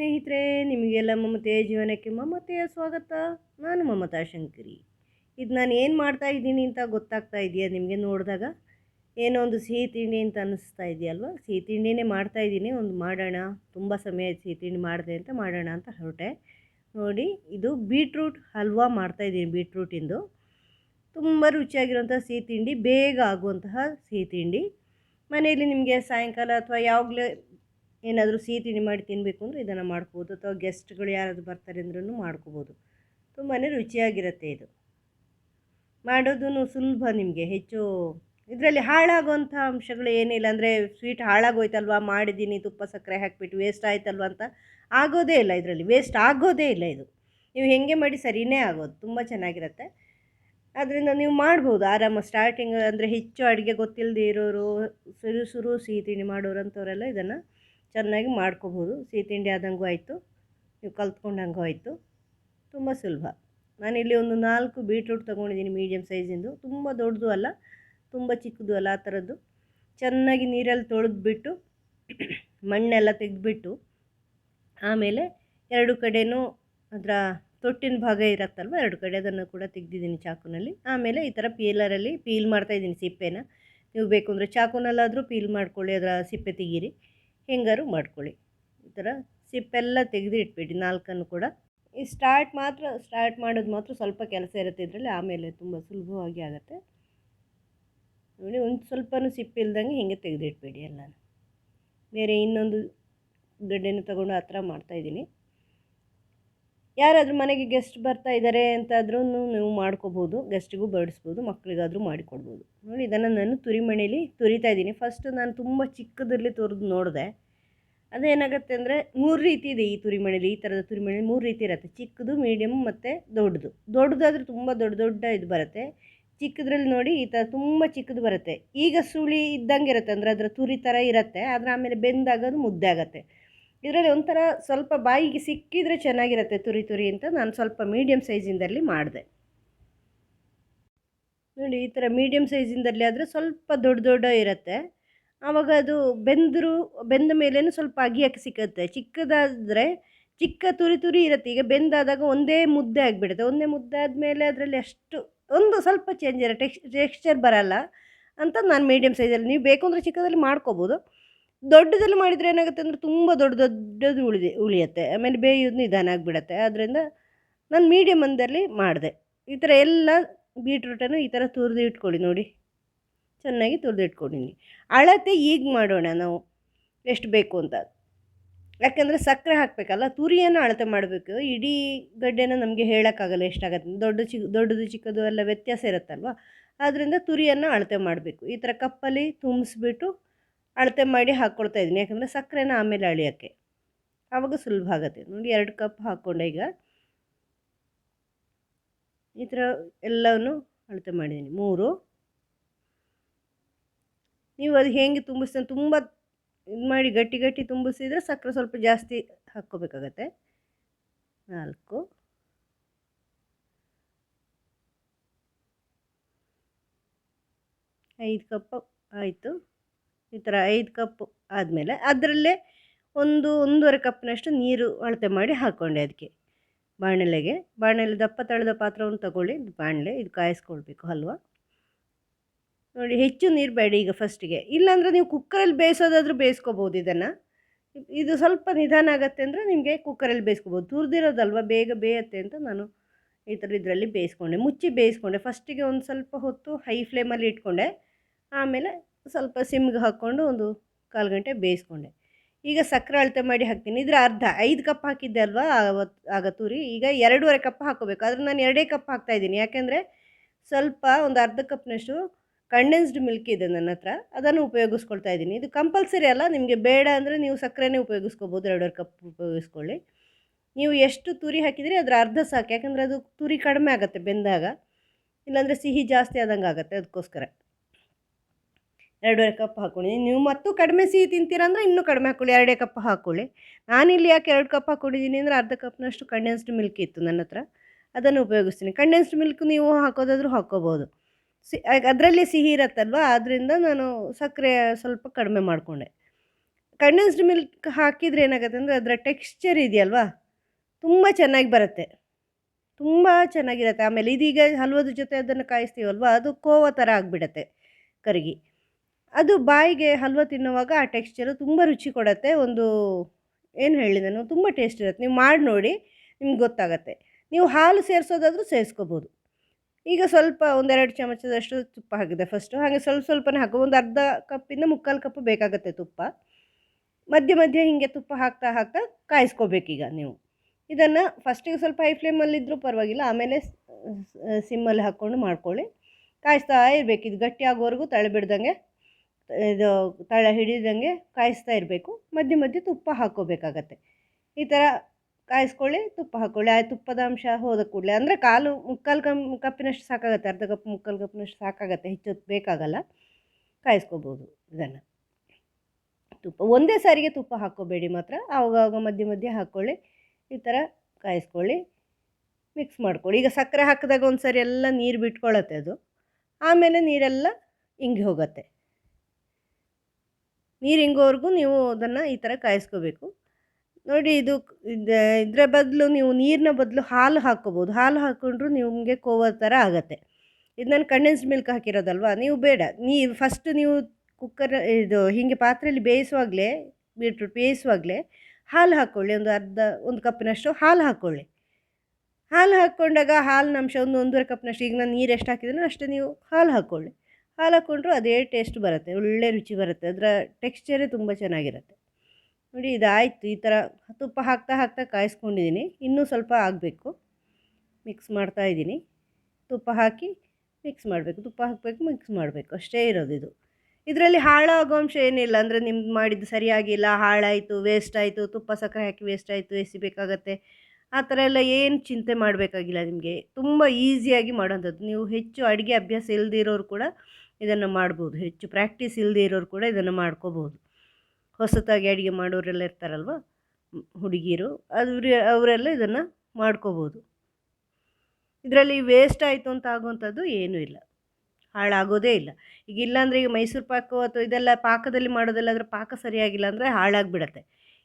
ಸ್ನೇಹಿತರೆ, ನಿಮಗೆಲ್ಲ ಮಮತೆಯ ಜೀವನಕ್ಕೆ ಮಮತೆಯ ಸ್ವಾಗತ. ನಾನು ಮಮತಾ ಶಂಕರಿ. ಇದು ನಾನು ಏನು ಮಾಡ್ತಾ ಇದ್ದೀನಿ ಅಂತ ಗೊತ್ತಾಗ್ತಾ ಇದೆಯಾ ನಿಮಗೆ ನೋಡಿದಾಗ? ಏನೋ ಒಂದು ಸಿಹಿ ತಿಂಡಿ ಅಂತ ಅನ್ನಿಸ್ತಾ ಇದೆಯಲ್ವಾ ಸಿಹಿ ತಿಂಡಿನೇ ಮಾಡ್ತಾ ಇದ್ದೀನಿ ಒಂದು ಮಾಡೋಣ. ತುಂಬ ಸಮಯ ಸಿಹಿ ತಿಂಡಿ ಮಾಡಿದೆ ಅಂತ ಮಾಡೋಣ ಅಂತ ಹೊರಟೆ. ನೋಡಿ, ಇದು ಬೀಟ್ರೂಟ್ ಹಲ್ವಾ ಮಾಡ್ತಾ ಇದ್ದೀನಿ ಬೀಟ್ರೂಟಿಂದು ತುಂಬ ರುಚಿಯಾಗಿರುವಂಥ ಸಿಹಿ ತಿಂಡಿ, ಬೇಗ ಆಗುವಂತಹ ಸಿಹಿ ತಿಂಡಿ. ಮನೆಯಲ್ಲಿ ನಿಮಗೆ ಸಾಯಂಕಾಲ ಅಥವಾ ಯಾವಾಗಲೇ ಏನಾದರೂ ಸಿಹಿ ತಿಂಡಿ ಮಾಡಿ ತಿನ್ನಬೇಕು ಅಂದರೆ ಇದನ್ನು ಮಾಡ್ಬೋದು ಅಥವಾ ಗೆಸ್ಟ್ಗಳು ಯಾರಾದರೂ ಬರ್ತಾರೆ ಅಂದ್ರೂ ಮಾಡ್ಕೋಬೋದು. ತುಂಬಾ ರುಚಿಯಾಗಿರುತ್ತೆ ಇದು. ಮಾಡೋದು ಸುಲಭ ನಿಮಗೆ. ಹೆಚ್ಚು ಇದರಲ್ಲಿ ಹಾಳಾಗುವಂಥ ಅಂಶಗಳು ಏನಿಲ್ಲ ಅಂದರೆ ಸ್ವೀಟ್ ಹಾಳಾಗೋಯ್ತಲ್ವ? ಮಾಡಿದ್ದೀನಿ, ತುಪ್ಪ, ಸಕ್ಕರೆ ಹಾಕಿಬಿಟ್ಟು ವೇಸ್ಟ್ ಆಯ್ತಲ್ವ ಅಂತ ಆಗೋದೇ ಇಲ್ಲ ಇದರಲ್ಲಿ. ವೇಸ್ಟ್ ಆಗೋದೇ ಇಲ್ಲ ಇದು. ನೀವು ಹೆಂಗೆ ಮಾಡಿ ಸರಿಯೇ ಆಗೋದು. ತುಂಬ ಚೆನ್ನಾಗಿರುತ್ತೆ. ಅದರಿಂದ ನೀವು ಮಾಡ್ಬೋದು. ಆರಾಮ ಸ್ಟಾರ್ಟಿಂಗ್ ಅಂದರೆ ಹೆಚ್ಚು ಅಡುಗೆ ಗೊತ್ತಿಲ್ಲದೆ ಇರೋರು, ಸುರು ಸುರು ಸಿಹಿ ತಿಂಡಿ ಮಾಡೋರು ಅಂಥವರೆಲ್ಲ ಇದನ್ನು ಚೆನ್ನಾಗಿ ಮಾಡ್ಕೋಬೋದು. ಸಿಹಿ ತಿಂಡಿ ಆದಂಗೂ ಆಯಿತು. ನೀವು ಕಲ್ತ್ಕೊಂಡಂಗೂ ಆಯಿತು. ತುಂಬ ಸುಲಭ. ನಾನಿಲ್ಲಿ ಒಂದು ನಾಲ್ಕು ಬೀಟ್ರೂಟ್ ತೊಗೊಂಡಿದ್ದೀನಿ ಮೀಡಿಯಮ್ ಸೈಜಿಂದು. ತುಂಬ ದೊಡ್ಡದು ಅಲ್ಲ, ತುಂಬ ಚಿಕ್ಕದು ಅಲ್ಲ ಆ ಥರದ್ದು. ಚೆನ್ನಾಗಿ ನೀರಲ್ಲಿ ತೊಳೆದ್ಬಿಟ್ಟು ಮಣ್ಣೆಲ್ಲ ತೆಗೆದ್ಬಿಟ್ಟು ಆಮೇಲೆ ಎರಡು ಕಡೆಯೂ ಅದರ ತೊಟ್ಟಿನ ಭಾಗ ಇರತ್ತಲ್ವ, ಎರಡು ಕಡೆ ಅದನ್ನು ಕೂಡ ತೆಗೆದಿದ್ದೀನಿ ಚಾಕುನಲ್ಲಿ. ಆಮೇಲೆ ಈ ಥರ ಪೀಲರಲ್ಲಿ ಪೀಲ್ ಮಾಡ್ತಾಯಿದ್ದೀನಿ ಸಿಪ್ಪೆನ. ನೀವು ಬೇಕು ಅಂದರೆ ಚಾಕುನಲ್ಲಾದರೂ ಪೀಲ್ ಮಾಡ್ಕೊಳ್ಳಿ, ಅದರ ಸಿಪ್ಪೆ ತೆಗೀರಿ. ಹೆಂಗಾರು ಮಾಡ್ಕೊಳ್ಳಿ. ಈ ಥರ ಸಿಪ್ಪೆಲ್ಲ ತೆಗೆದು ಇಟ್ಬಿಡಿ ನಾಲ್ಕನ್ನು ಕೂಡ. ಈ ಸ್ಟಾರ್ಟ್ ಮಾತ್ರ ಸ್ಟಾರ್ಟ್ ಮಾಡೋದು ಮಾತ್ರ ಸ್ವಲ್ಪ ಕೆಲಸ ಇರುತ್ತೆ ಇದರಲ್ಲಿ, ಆಮೇಲೆ ತುಂಬ ಸುಲಭವಾಗಿ ಆಗುತ್ತೆ. ನೋಡಿ, ಒಂದು ಸ್ವಲ್ಪನೂ ಸಿಪ್ಪೆ ಇಲ್ದಂಗೆ ಹಿಂಗೆ ತೆಗೆದಿಟ್ಬಿಡಿ ಎಲ್ಲನೂ. ಬೇರೆ ಇನ್ನೊಂದು ಗಡ್ಡೆನ ತಗೊಂಡು ಆ ಥರ ಮಾಡ್ತಾಯಿದ್ದೀನಿ ಯಾರಾದರೂ ಮನೆಗೆ ಗೆಸ್ಟ್ ಬರ್ತಾ ಇದ್ದಾರೆ ಅಂತಾದ್ರೂ ನೀವು ಮಾಡ್ಕೋಬೋದು ಗೆಸ್ಟಿಗೂ ಬಡಿಸ್ಬೋದು ಮಕ್ಕಳಿಗಾದರೂ ಮಾಡಿಕೊಡ್ಬೋದು. ನೋಡಿ, ಇದನ್ನು ನಾನು ತುರಿಮಣೇಲಿ ತುರಿತಾ ಇದ್ದೀನಿ. ಫಸ್ಟ್ ನಾನು ತುಂಬ ಚಿಕ್ಕದರಲ್ಲಿ ತುರಿದು ನೋಡಿದೆ. ಅದೇನಾಗುತ್ತೆ ಅಂದರೆ ಮೂರು ರೀತಿ ಇದೆ ಈ ತುರಿಮಣೇಲಿ ಈ ಥರದ ತುರಿಮಣೇಲಿ ಮೂರು ರೀತಿ ಇರುತ್ತೆ. ಚಿಕ್ಕದು ಮೀಡಿಯಮ್ ಮತ್ತು ದೊಡ್ಡದು. ದೊಡ್ಡದಾದ್ರೆ ತುಂಬ ದೊಡ್ಡ ದೊಡ್ಡ ಇದು ಬರುತ್ತೆ. ಚಿಕ್ಕದ್ರಲ್ಲಿ ನೋಡಿ ಈ ಥರ ತುಂಬ ಚಿಕ್ಕದು ಬರುತ್ತೆ. ಈಗ ಸುಳಿ ಇದ್ದಂಗೆ ಇರುತ್ತೆ. ಅಂದರೆ ಅದರ ತುರಿ ಥರ ಇರುತ್ತೆ. ಆದರೆ ಆಮೇಲೆ ಬೆಂದಾಗ ಅದು ಮುದ್ದೆ ಆಗುತ್ತೆ. ಇದರಲ್ಲಿ ಒಂಥರ ಸ್ವಲ್ಪ ಬಾಯಿಗೆ ಸಿಕ್ಕಿದರೆ ಚೆನ್ನಾಗಿರುತ್ತೆ ತುರಿ ತುರಿ ಅಂತ ನಾನು ಸ್ವಲ್ಪ ಮೀಡಿಯಮ್ ಸೈಜಿಂದಲ್ಲಿ ಮಾಡಿದೆ. ನೋಡಿ, ಈ ಥರ ಮೀಡಿಯಮ್ ಸೈಜಿಂದಲ್ಲಿ ಆದರೆ ಸ್ವಲ್ಪ ದೊಡ್ಡ ದೊಡ್ಡ ಇರುತ್ತೆ. ಆವಾಗ ಅದು ಬೆಂದರೂ, ಬೆಂದ ಮೇಲೇ ಸ್ವಲ್ಪ ಅಗಿಯಕ್ಕೆ ಸಿಕ್ಕುತ್ತೆ. ಚಿಕ್ಕದಾದರೆ ಚಿಕ್ಕ ತುರಿ ತುರಿ ಇರುತ್ತೆ. ಈಗ ಬೆಂದಾದಾಗ ಒಂದೇ ಮುದ್ದೆ ಆಗಿಬಿಡುತ್ತೆ. ಒಂದೇ ಮುದ್ದೆ ಆದಮೇಲೆ ಅದರಲ್ಲಿ ಅಷ್ಟು, ಒಂದು ಸ್ವಲ್ಪ ಚೇಂಜ್ ಇರೋ ಟೆಕ್ಸ್ ಟೆಕ್ಸ್ಚರ್ ಬರಲ್ಲ ಅಂತ ನಾನು ಮೀಡಿಯಮ್ ಸೈಜಲ್ಲಿ ನೀವು ಬೇಕು ಅಂದರೆ ಚಿಕ್ಕದಲ್ಲಿ ಮಾಡ್ಕೋಬೋದು. ದೊಡ್ಡದಲ್ಲಿ ಮಾಡಿದರೆ ಏನಾಗುತ್ತೆ ಅಂದರೆ ತುಂಬ ದೊಡ್ಡ ದೊಡ್ಡದು ಉಳಿದೆ, ಉಳಿಯುತ್ತೆ. ಆಮೇಲೆ ಬೇಯೋದು ನಿಧಾನ ಆಗಿಬಿಡತ್ತೆ. ಆದ್ದರಿಂದ ನಾನು ಮೀಡಿಯಮ್ ಅಂದಲ್ಲಿ ಮಾಡಿದೆ. ಈ ಥರ ಎಲ್ಲ ಬೀಟ್ರೂಟನ್ನು ಈ ಥರ ತುರಿದು ಇಟ್ಕೊಳ್ಳಿ ನೋಡಿ. ಚೆನ್ನಾಗಿ ತುರಿದು ಇಟ್ಕೊಂಡಿನಿ ಅಳತೆ ಈಗ ಮಾಡೋಣ ನಾವು. ಎಷ್ಟು ಬೇಕು ಅಂತ. ಯಾಕೆಂದರೆ ಸಕ್ಕರೆ ಹಾಕಬೇಕಲ್ಲ, ತುರಿಯನ್ನು ಅಳತೆ ಮಾಡಬೇಕು. ಇಡೀ ಗಡ್ಡೆನ ನಮಗೆ ಹೇಳೋಕ್ಕಾಗಲ್ಲ ಎಷ್ಟಾಗತ್ತೆ. ದೊಡ್ಡ ಚಿಕ್ಕ ದೊಡ್ಡದು ಚಿಕ್ಕದು ಎಲ್ಲ ವ್ಯತ್ಯಾಸ ಇರುತ್ತಲ್ವ? ಆದ್ದರಿಂದ ತುರಿಯನ್ನು ಅಳತೆ ಮಾಡಬೇಕು. ಈ ಥರ ಕಪ್ಪಲ್ಲಿ ತುಂಬಿಸ್ಬಿಟ್ಟು ಅಳತೆ ಮಾಡಿ ಹಾಕ್ಕೊಳ್ತಾ ಇದ್ದೀನಿ. ಯಾಕಂದರೆ ಸಕ್ಕರೆನ ಆಮೇಲೆ ಅಳಿಯೋಕ್ಕೆ. ಆವಾಗ ಸುಲಭ ಆಗುತ್ತೆ. ನೋಡಿ, ಎರಡು ಕಪ್ ಹಾಕ್ಕೊಂಡೆ ಈಗ. ಈ ಥರ ಎಲ್ಲವನ್ನು ಅಳತೆ ಮಾಡಿದ್ದೀನಿ. ಮೂರು. ನೀವು ಅದು ಹೇಗೆ ತುಂಬಿಸ್ತೀನಿ ತುಂಬ ಇದು ಮಾಡಿ ಗಟ್ಟಿ ಗಟ್ಟಿ ತುಂಬಿಸಿದರೆ ಸಕ್ಕರೆ ಸ್ವಲ್ಪ ಜಾಸ್ತಿ ಹಾಕ್ಕೋಬೇಕಾಗತ್ತೆ. ನಾಲ್ಕು. ಐದು ಕಪ್ ಆಯಿತು. ಈ ಥರ ಐದು ಕಪ್ ಆದಮೇಲೆ ಅದರಲ್ಲೇ ಒಂದು ಒಂದೂವರೆ ಕಪ್ನಷ್ಟು ನೀರು ಅಳತೆ ಮಾಡಿ ಹಾಕ್ಕೊಂಡೆ ಅದಕ್ಕೆ ಬಾಣಲೆಗೆ, ಬಾಣಲೆ ದಪ್ಪ ತಳೆದ ಪಾತ್ರವನ್ನು ತಗೊಳ್ಳಿ, ಬಾಣಲೆ ಇದು ಕಾಯಿಸ್ಕೊಳ್ಬೇಕು ಹಲ್ವಾ. ನೋಡಿ, ಹೆಚ್ಚು ನೀರು ಬೇಡಿ ಈಗ ಫಸ್ಟಿಗೆ. ಇಲ್ಲಾಂದರೆ ನೀವು ಕುಕ್ಕರಲ್ಲಿ ಬೇಯಿಸೋದಾದರೂ ಬೇಯಿಸ್ಕೋಬೋದು ಇದನ್ನು. ಇದು ಸ್ವಲ್ಪ ನಿಧಾನ ಆಗುತ್ತೆ ಅಂದರೆ ನಿಮಗೆ ಕುಕ್ಕರಲ್ಲಿ ಬೇಯಿಸ್ಕೋಬೋದು. ತುರಿದಿರೋದಲ್ವ, ಬೇಗ ಬೇಯತ್ತೆ ಅಂತ ನಾನು ಈ ಥರ ಇದರಲ್ಲಿ ಬೇಯಿಸ್ಕೊಂಡೆ. ಮುಚ್ಚಿ ಬೇಯಿಸ್ಕೊಂಡೆ. ಫಸ್ಟಿಗೆ ಒಂದು ಸ್ವಲ್ಪ ಹೊತ್ತು ಹೈ ಫ್ಲೇಮಲ್ಲಿ ಇಟ್ಕೊಂಡೆ. ಆಮೇಲೆ ಸ್ವಲ್ಪ ಸಿಮ್ಗೆ ಹಾಕ್ಕೊಂಡು ಒಂದು ಕಾಲು ಗಂಟೆ ಬೇಯಿಸ್ಕೊಂಡೆ. ಈಗ ಸಕ್ಕರೆ ಅಳತೆ ಮಾಡಿ ಹಾಕ್ತೀನಿ. ಇದ್ರ ಅರ್ಧ, ಐದು ಕಪ್ ಹಾಕಿದ್ದೆ ಅಲ್ವಾ ಅವತ್ತು ಆಗ ತುರಿ. ಈಗ ಎರಡೂವರೆ ಕಪ್ ಹಾಕೋಬೇಕು. ಆದರೆ ನಾನು ಎರಡೇ ಕಪ್ ಹಾಕ್ತಾಯಿದ್ದೀನಿ ಯಾಕೆಂದರೆ ಸ್ವಲ್ಪ ಒಂದು ಅರ್ಧ ಕಪ್ನಷ್ಟು ಕಂಡೆನ್ಸ್ಡ್ ಮಿಲ್ಕ್ ಇದೆ ನನ್ನ ಹತ್ರ. ಅದನ್ನು ಉಪಯೋಗಿಸ್ಕೊಳ್ತಾ ಇದ್ದೀನಿ. ಇದು ಕಂಪಲ್ಸರಿ ಅಲ್ಲ. ನಿಮಗೆ ಬೇಡ ಅಂದರೆ ನೀವು ಸಕ್ಕರೆನೇ ಉಪಯೋಗಿಸ್ಕೋಬೋದು. ಎರಡೂವರೆ ಕಪ್ ಉಪಯೋಗಿಸ್ಕೊಳ್ಳಿ. ನೀವು ಎಷ್ಟು ತುರಿ ಹಾಕಿದರೆ ಅದರ ಅರ್ಧ ಸಾಕು. ಯಾಕಂದರೆ ಅದು ತುರಿ ಕಡಿಮೆ ಆಗುತ್ತೆ, ಬೆಂದಾಗ. ಇಲ್ಲಾಂದರೆ ಸಿಹಿ ಜಾಸ್ತಿ ಆದಂಗೆ ಆಗುತ್ತೆ. ಅದಕ್ಕೋಸ್ಕರ. ಎರಡೂವರೆ ಕಪ್ ಹಾಕ್ಕೊಂಡಿದ್ದೀನಿ ನೀವು ಮತ್ತು ಕಡಿಮೆ ಸಿಹಿ ತಿಂತೀರ ಅಂದರೆ ಇನ್ನೂ ಕಡಿಮೆ ಹಾಕ್ಕೊಳ್ಳಿ ಎರಡೇ ಕಪ್ ಹಾಕ್ಕೊಳ್ಳಿ ನಾನಿಲ್ಲಿ ಯಾಕೆ ಎರಡು ಕಪ್ ಹಾಕ್ಕೊಂಡಿದ್ದೀನಿ ಅಂದರೆ ಅರ್ಧ ಕಪ್ನಷ್ಟು ಕಂಡೆನ್ಸ್ಡ್ ಮಿಲ್ಕ್ ಇತ್ತು ನನ್ನ ಹತ್ರ. ಅದನ್ನು ಉಪಯೋಗಿಸ್ತೀನಿ. ಕಂಡೆನ್ಸ್ಡ್ ಮಿಲ್ಕ್ ನೀವು ಹಾಕೋದಾದರೂ ಹಾಕ್ಕೋಬೋದು. ಸಿ ಅದರಲ್ಲಿ ಸಿಹಿ ಇರತ್ತಲ್ವ? ಆದ್ದರಿಂದ ನಾನು ಸಕ್ಕರೆ ಸ್ವಲ್ಪ ಕಡಿಮೆ ಮಾಡಿಕೊಂಡೆ. ಕಂಡೆನ್ಸ್ಡ್ ಮಿಲ್ಕ್ ಹಾಕಿದರೆ ಏನಾಗುತ್ತೆ ಅಂದರೆ ಅದರ ಟೆಕ್ಸ್ಚರ್ ಇದೆಯಲ್ವಾ? ತುಂಬ ಚೆನ್ನಾಗಿ ಬರುತ್ತೆ. ತುಂಬ ಚೆನ್ನಾಗಿರುತ್ತೆ. ಆಮೇಲೆ ಇದೀಗ ಹಲ್ವದ ಜೊತೆ ಅದನ್ನು ಕಾಯಿಸ್ತೀವಲ್ವ? ಅದು ಕೋವ ಥರ ಆಗಿಬಿಡತ್ತೆ ಕರಗಿ. ಅದು ಬಾಯಿಗೆ ಹಲ್ವ ತಿನ್ನುವಾಗ ಆ ಟೆಕ್ಸ್ಚರು ತುಂಬ ರುಚಿ ಕೊಡುತ್ತೆ. ಒಂದು, ಏನು ಹೇಳಿ ನಾನು, ತುಂಬ ಟೇಸ್ಟ್ ಇರುತ್ತೆ. ನೀವು ಮಾಡಿ ನೋಡಿ, ನಿಮ್ಗೆ ಗೊತ್ತಾಗತ್ತೆ. ನೀವು ಹಾಲು ಸೇರಿಸೋದಾದರೂ ಸೇರಿಸ್ಕೋಬೋದು. ಈಗ ಸ್ವಲ್ಪ ಒಂದೆರಡು ಚಮಚದಷ್ಟು ತುಪ್ಪ ಹಾಕಿದೆ ಫಸ್ಟು ಹಾಗೆ ಸ್ವಲ್ಪ ಸ್ವಲ್ಪನೇ ಹಾಕೋ. ಒಂದು ಅರ್ಧ ಕಪ್ಪಿಂದ ಮುಕ್ಕಾಲು ಕಪ್ ಬೇಕಾಗುತ್ತೆ ತುಪ್ಪ. ಮಧ್ಯೆ ಮಧ್ಯೆ ಹೀಗೆ ತುಪ್ಪ ಹಾಕ್ತಾ ಹಾಕ್ತಾ ಕಾಯಿಸ್ಕೋಬೇಕೀಗ ನೀವು. ಇದನ್ನು ಫಸ್ಟಿಗೆ ಸ್ವಲ್ಪ ಹೈ ಫ್ಲೇಮಲ್ಲಿದ್ದರೂ ಪರವಾಗಿಲ್ಲ. ಆಮೇಲೆ ಸಿಮ್ಮಲ್ಲಿ ಹಾಕ್ಕೊಂಡು ಮಾಡ್ಕೊಳ್ಳಿ. ಕಾಯಿಸ್ತಾ ಇರಬೇಕು ಇದು ಗಟ್ಟಿಯಾಗೋವರೆಗೂ ತಳೆ ಬಿಡ್ದಂಗೆ ಇದು ತಳ ಹಿಡಿದಂಗೆ ಕಾಯಿಸ್ತಾ ಇರಬೇಕು. ಮಧ್ಯೆ ಮಧ್ಯೆ ತುಪ್ಪ ಹಾಕೋಬೇಕಾಗತ್ತೆ. ಈ ಥರ ಕಾಯಿಸ್ಕೊಳ್ಳಿ, ತುಪ್ಪ ಹಾಕ್ಕೊಳ್ಳಿ ಆ ತುಪ್ಪದ ಅಂಶ ಹೋದ ಕೂಡಲೇ, ಅಂದರೆ ಕಾಲು ಮುಕ್ಕಾಲು ಕಮ್ ಕಪ್ಪಿನಷ್ಟು ಸಾಕಾಗತ್ತೆ. ಅರ್ಧ ಕಪ್, ಮುಕ್ಕಾಲು ಕಪ್ಪಿನಷ್ಟು ಸಾಕಾಗತ್ತೆ. ಹೆಚ್ಚು ಬೇಕಾಗಲ್ಲ. ಕಾಯಿಸ್ಕೋಬೋದು ಇದನ್ನು. ತುಪ್ಪ, ಒಂದೇ ಸಾರಿಗೆ ತುಪ್ಪ ಹಾಕ್ಕೋಬೇಡಿ ಮಾತ್ರ. ಆವಾಗ ಮಧ್ಯೆ ಮಧ್ಯೆ ಹಾಕ್ಕೊಳ್ಳಿ ಈ ಥರ ಕಾಯಿಸ್ಕೊಳ್ಳಿ. ಮಿಕ್ಸ್ ಮಾಡ್ಕೊಳ್ಳಿ. ಈಗ ಸಕ್ಕರೆ ಹಾಕಿದಾಗ ಒಂದು ಸರಿ ಎಲ್ಲ ನೀರು ಬಿಟ್ಕೊಳ್ಳುತ್ತೆ ಅದು. ಆಮೇಲೆ ನೀರೆಲ್ಲ ಇಂಗಿ ಹೋಗುತ್ತೆ. ನೀರು ಹಿಂಗೋವರೆಗೂ ನೀವು ಅದನ್ನು ಈ ಥರ ಕಾಯಿಸ್ಕೋಬೇಕು. ನೋಡಿ ಇದು ಇದರ ಬದಲು ನೀವು ನೀರಿನ ಬದಲು ಹಾಲು ಹಾಕ್ಕೋಬೋದು. ಹಾಲು ಹಾಕ್ಕೊಂಡ್ರು ನಿಮಗೆ ಕೋವ ಥರ ಆಗುತ್ತೆ. ಇದು ನಾನು ಕಂಡೆನ್ಸ್ಡ್ ಮಿಲ್ಕ್ ಹಾಕಿರೋದಲ್ವಾ? ನೀವು ಬೇಡ. ನೀವು ಫಸ್ಟ್ ನೀವು ಕುಕ್ಕರ್ ಇದು ಹೀಗೆ ಪಾತ್ರೆಯಲ್ಲಿ ಬೇಯಿಸುವಾಗಲೇ ಬೀಟ್ರೂಟ್ ಬೇಯಿಸುವಾಗಲೇ ಹಾಲು ಹಾಕ್ಕೊಳ್ಳಿ ಒಂದು ಅರ್ಧ, ಒಂದು ಕಪ್ಪಿನಷ್ಟು ಹಾಲು ಹಾಕ್ಕೊಳ್ಳಿ ಹಾಲು ಹಾಕ್ಕೊಂಡಾಗ ಹಾಲಿನ ಅಂಶ ಒಂದು ಒಂದೂವರೆ ಕಪ್ನಷ್ಟು ಈಗ ನಾನು ನೀರು ಎಷ್ಟು ಹಾಕಿದ್ದೀನೋ ಅಷ್ಟು ನೀವು ಹಾಲು ಹಾಕ್ಕೊಳ್ಳಿ ಹಾಲು ಹಾಕ್ಕೊಂಡ್ರು ಅದೇ ಟೇಸ್ಟ್ ಬರುತ್ತೆ, ಒಳ್ಳೆ ರುಚಿ ಬರುತ್ತೆ, ಅದರ ಟೆಕ್ಸ್ಚರೇ ತುಂಬ ಚೆನ್ನಾಗಿರುತ್ತೆ. ನೋಡಿ ಇದಾಯಿತು, ಈ ಥರ ತುಪ್ಪ ಹಾಕ್ತಾ ಹಾಕ್ತಾ ಕಾಯಿಸ್ಕೊಂಡಿದ್ದೀನಿ ಇನ್ನೂ ಸ್ವಲ್ಪ ಆಗಬೇಕು. ಮಿಕ್ಸ್ ಮಾಡ್ತಾ ಇದ್ದೀನಿ ತುಪ್ಪ ಹಾಕಿ ಮಿಕ್ಸ್ ಮಾಡಬೇಕು, ತುಪ್ಪ ಹಾಕಬೇಕು ಮಿಕ್ಸ್ ಮಾಡಬೇಕು, ಅಷ್ಟೇ ಇರೋದು ಇದು. ಇದರಲ್ಲಿ ಹಾಳಾಗೋ ಅಂಶ ಏನಿಲ್ಲ, ಅಂದರೆ ನಿಮ್ದು ಮಾಡಿದ್ದು ಸರಿಯಾಗಿಲ್ಲ, ಹಾಳಾಯಿತು ವೇಸ್ಟ್ ಆಯಿತು, ತುಪ್ಪ ಸಕ್ಕರೆ ಹಾಕಿ ವೇಸ್ಟ್ ಆಯಿತು, ಎಸಿಬೇಕಾಗತ್ತೆ. ಆ ಥರ ಎಲ್ಲ ಏನು ಚಿಂತೆ ಮಾಡಬೇಕಾಗಿಲ್ಲ ನಿಮಗೆ. ತುಂಬ ಈಸಿಯಾಗಿ ಮಾಡೋಂಥದ್ದು. ನೀವು ಹೆಚ್ಚು ಅಡುಗೆ ಅಭ್ಯಾಸ ಇಲ್ಲದಿರೋರು ಕೂಡ ಇದನ್ನು ಮಾಡ್ಬೋದು. ಹೆಚ್ಚು ಪ್ರಾಕ್ಟೀಸ್ ಇಲ್ಲದೇ ಇರೋರು ಕೂಡ ಇದನ್ನು ಮಾಡ್ಕೋಬೋದು. ಹೊಸತಾಗಿ ಅಡುಗೆ ಮಾಡೋರೆಲ್ಲ ಇರ್ತಾರಲ್ವ? ಹುಡುಗಿರು ಅವ್ರ ಅವರೆಲ್ಲ ಇದನ್ನು ಮಾಡ್ಕೋಬೋದು. ಇದರಲ್ಲಿ ವೇಸ್ಟ್ ಆಯಿತು ಅಂತ ಆಗುವಂಥದ್ದು ಏನೂ ಇಲ್ಲ. ಹಾಳಾಗೋದೇ ಇಲ್ಲ. ಈಗ ಇಲ್ಲಾಂದರೆ ಈಗ ಮೈಸೂರು ಪಾಕು ಅಥವಾ ಇದೆಲ್ಲ ಪಾಕದಲ್ಲಿ ಮಾಡೋದೆಲ್ಲ ಅದರ ಪಾಕ ಸರಿಯಾಗಿಲ್ಲ ಅಂದರೆ ಹಾಳಾಗಿಬಿಡತ್ತೆ.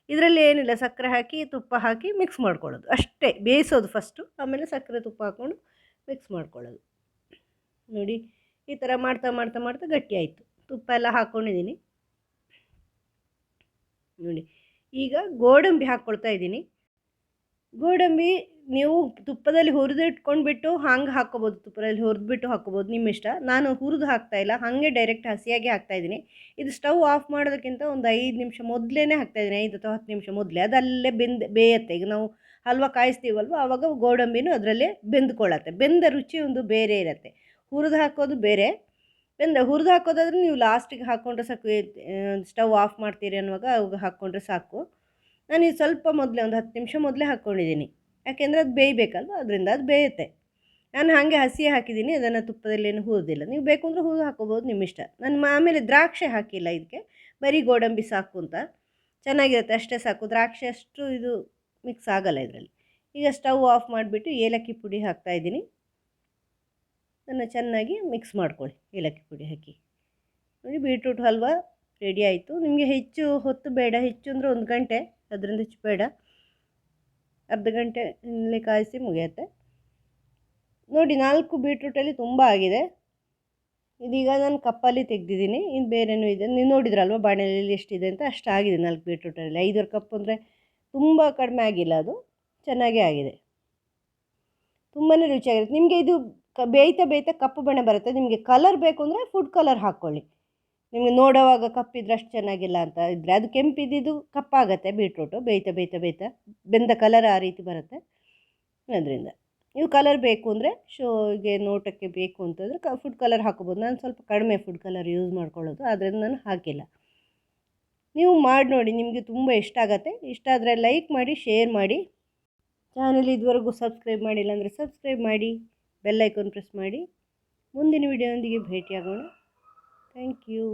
ಇದರಲ್ಲಿ ಏನಿಲ್ಲ, ಸಕ್ಕರೆ ಹಾಕಿ, ತುಪ್ಪ ಹಾಕಿ ಮಿಕ್ಸ್ ಮಾಡ್ಕೊಳ್ಳೋದು. ಅಷ್ಟೇ, ಬೇಯಿಸೋದು ಫಸ್ಟು ಆಮೇಲೆ ಸಕ್ಕರೆ ತುಪ್ಪ ಹಾಕ್ಕೊಂಡು ಮಿಕ್ಸ್ ಮಾಡ್ಕೊಳ್ಳೋದು. ನೋಡಿ. ಈ ಥರ ಮಾಡ್ತಾ ಮಾಡ್ತಾ ಮಾಡ್ತಾ ಗಟ್ಟಿ ಆಯಿತು. ತುಪ್ಪ ಎಲ್ಲ ಹಾಕ್ಕೊಂಡಿದ್ದೀನಿ ನೋಡಿ, ಈಗ ಗೋಡಂಬಿ ಹಾಕ್ಕೊಳ್ತಾ ಇದ್ದೀನಿ. ಗೋಡಂಬಿ ನೀವು ತುಪ್ಪದಲ್ಲಿ ಹುರಿದು ಇಟ್ಕೊಂಡ್ಬಿಟ್ಟು ಹಂಗೆ ಹಾಕ್ಕೋಬೋದು, ತುಪ್ಪದಲ್ಲಿ ಹುರಿದ್ಬಿಟ್ಟು ಹಾಕ್ಕೋಬೋದು, ನಿಮ್ಮ ಇಷ್ಟ. ನಾನು ಹುರಿದು ಹಾಕ್ತಾಯಿಲ್ಲ ಹಾಗೆ ಡೈರೆಕ್ಟ್ ಹಸಿಯಾಗಿ ಹಾಕ್ತಾಯಿದ್ದೀನಿ ಇದು ಸ್ಟವ್ ಆಫ್ ಮಾಡೋದಕ್ಕಿಂತ ಒಂದು ಐದು ನಿಮಿಷ ಮೊದಲೇ ಹಾಕ್ತಾಯಿದ್ದೀನಿ ಐದು ಅಥವಾ ಹತ್ತು ನಿಮಿಷ ಮೊದಲೇ. ಅದಲ್ಲೇ ಬೆಂದ್, ಬೇಯತ್ತೆ. ಈಗ ನಾವು ಹಲ್ವ ಕಾಯಿಸ್ತೀವಲ್ವ ಆವಾಗ ಗೋಡಂಬಿನೂ ಅದರಲ್ಲೇ ಬೆಂದ್ಕೊಳ್ಳತ್ತೆ ಬೆಂದ ರುಚಿ ಒಂದು ಬೇರೆ ಇರುತ್ತೆ. ಹುರಿದು ಹಾಕೋದು ಬೇರೆ. ಬೆಂದ ಹುರಿದು ಹಾಕೋದಾದ್ರೆ ನೀವು ಲಾಸ್ಟಿಗೆ ಹಾಕ್ಕೊಂಡ್ರೆ ಸಾಕು ಸ್ಟವ್ ಆಫ್ ಮಾಡ್ತೀರಿ ಅನ್ನುವಾಗ ಅವಾಗ ಹಾಕ್ಕೊಂಡ್ರೆ ಸಾಕು. ನಾನು ಇದು ಸ್ವಲ್ಪ ಮೊದಲೇ ಒಂದು ಹತ್ತು ನಿಮಿಷ ಮೊದಲೇ ಹಾಕ್ಕೊಂಡಿದ್ದೀನಿ ಯಾಕೆಂದರೆ ಅದು ಬೇಯಬೇಕಲ್ವ? ಅದರಿಂದ ಅದು ಬೇಯುತ್ತೆ. ನಾನು ಹಾಗೆ ಹಸಿಯೇ ಹಾಕಿದ್ದೀನಿ ಅದನ್ನು ತುಪ್ಪದಲ್ಲಿ ಏನು ಹುರಿದಿಲ್ಲ. ನೀವು ಬೇಕು ಅಂದರೆ ಹುರಿದು ಹಾಕೋಬೋದು ನಿಮ್ಮ ಇಷ್ಟ. ನಾನು ಆಮೇಲೆ ದ್ರಾಕ್ಷೆ ಹಾಕಿಲ್ಲ ಇದಕ್ಕೆ ಬರೀ ಗೋಡಂಬಿ ಸಾಕು ಅಂತ. ಚೆನ್ನಾಗಿರುತ್ತೆ, ಅಷ್ಟೇ ಸಾಕು. ದ್ರಾಕ್ಷಿ ಅಷ್ಟು ಇದು ಮಿಕ್ಸ್ ಆಗಲ್ಲ ಇದರಲ್ಲಿ. ಈಗ ಸ್ಟವ್ ಆಫ್ ಮಾಡಿಬಿಟ್ಟು ಏಲಕ್ಕಿ ಪುಡಿ ಹಾಕ್ತಾಯಿದ್ದೀನಿ ಅದನ್ನು ಚೆನ್ನಾಗಿ ಮಿಕ್ಸ್ ಮಾಡ್ಕೊಳ್ಳಿ, ಏಲಕ್ಕಿ ಪುಡಿ ಹಾಕಿ. ನೋಡಿ ಬೀಟ್ರೂಟ್ ಹಲ್ವ ರೆಡಿ ಆಯಿತು. ನಿಮಗೆ ಹೆಚ್ಚು ಹೊತ್ತು ಬೇಡ, ಹೆಚ್ಚು ಅಂದರೆ ಒಂದು ಗಂಟೆ, ಅದರಿಂದ ಹೆಚ್ಚು ಬೇಡ. ಅರ್ಧ ಗಂಟೆ ಕಾಯಿಸಿ ಮುಗಿಯುತ್ತೆ. ನೋಡಿ, ನಾಲ್ಕು ಬೀಟ್ರೂಟಲ್ಲಿ ತುಂಬ ಆಗಿದೆ. ಇದೀಗ ನಾನು ಕಪ್ಪಲ್ಲಿ ತೆಗೆದಿದ್ದೀನಿ. ಇನ್ನು ಬೇರೆನೂ ಇದೆ. ನೀವು ನೋಡಿದ್ರಲ್ವ ಬಾಣಲೆಯಲ್ಲಿ ಎಷ್ಟಿದೆ ಅಂತ? ಅಷ್ಟು ಆಗಿದೆ ನಾಲ್ಕು ಬೀಟ್ರೂಟಲ್ಲಿ ಐದರ ಕಪ್ ಅಂದರೆ ತುಂಬ ಕಡಿಮೆ ಆಗಿಲ್ಲ ಅದು. ಚೆನ್ನಾಗೇ ಆಗಿದೆ. ತುಂಬಾ ರುಚಿಯಾಗಿರುತ್ತೆ. ನಿಮಗೆ ಇದು ಕ, ಬೇಯ್ತಾ ಬೇಯ್ತಾ ಕಪ್ಪು ಬಣ್ಣ ಬರುತ್ತೆ. ನಿಮಗೆ ಕಲರ್ ಬೇಕು ಅಂದರೆ ಫುಡ್ ಕಲರ್ ಹಾಕ್ಕೊಳ್ಳಿ ನಿಮಗೆ ನೋಡೋವಾಗ ಕಪ್ಪಿದ್ರೆ ಅಷ್ಟು ಚೆನ್ನಾಗಿಲ್ಲ ಅಂತ ಇದ್ದರೆ ಅದು ಕೆಂಪಿದ್ದು ಕಪ್ಪಾಗತ್ತೆ ಬೀಟ್ರೂಟು ಬೇಯ್ತಾ ಬೇಯ್ತಾ ಬೇಯ್ತಾ ಬೆಂದ ಕಲರ್ ಆ ರೀತಿ ಬರುತ್ತೆ. ಅದರಿಂದ ನೀವು ಕಲರ್ ಬೇಕು ಅಂದರೆ ಶೋಗೆ, ನೋಟಕ್ಕೆ ಬೇಕು ಅಂತಂದರೆ ಕ ಫುಡ್ ಕಲರ್ ಹಾಕೋಬೋದು ನಾನು ಸ್ವಲ್ಪ ಕಡಿಮೆ ಫುಡ್ ಕಲರ್ ಯೂಸ್ ಮಾಡ್ಕೊಳ್ಳೋದು ಆದ್ದರಿಂದ ನಾನು ಹಾಕಿಲ್ಲ. ನೀವು ಮಾಡಿ ನೋಡಿ, ನಿಮಗೆ ತುಂಬ ಇಷ್ಟ ಆಗುತ್ತೆ. ಇಷ್ಟ ಆದರೆ ಲೈಕ್ ಮಾಡಿ ಶೇರ್ ಮಾಡಿ. ಚಾನಲ್ ಇದುವರೆಗೂ ಸಬ್ಸ್ಕ್ರೈಬ್ ಮಾಡಿಲ್ಲ ಅಂದರೆ ಸಬ್ಸ್ಕ್ರೈಬ್ ಮಾಡಿ. ಬೆಲ್ ಐಕಾನ್ ಪ್ರೆಸ್ ಮಾಡಿ ಮುಂದಿನ ವಿಡಿಯೋದೊಂದಿಗೆ ಭೇಟಿಯಾಗೋಣ. Thank you.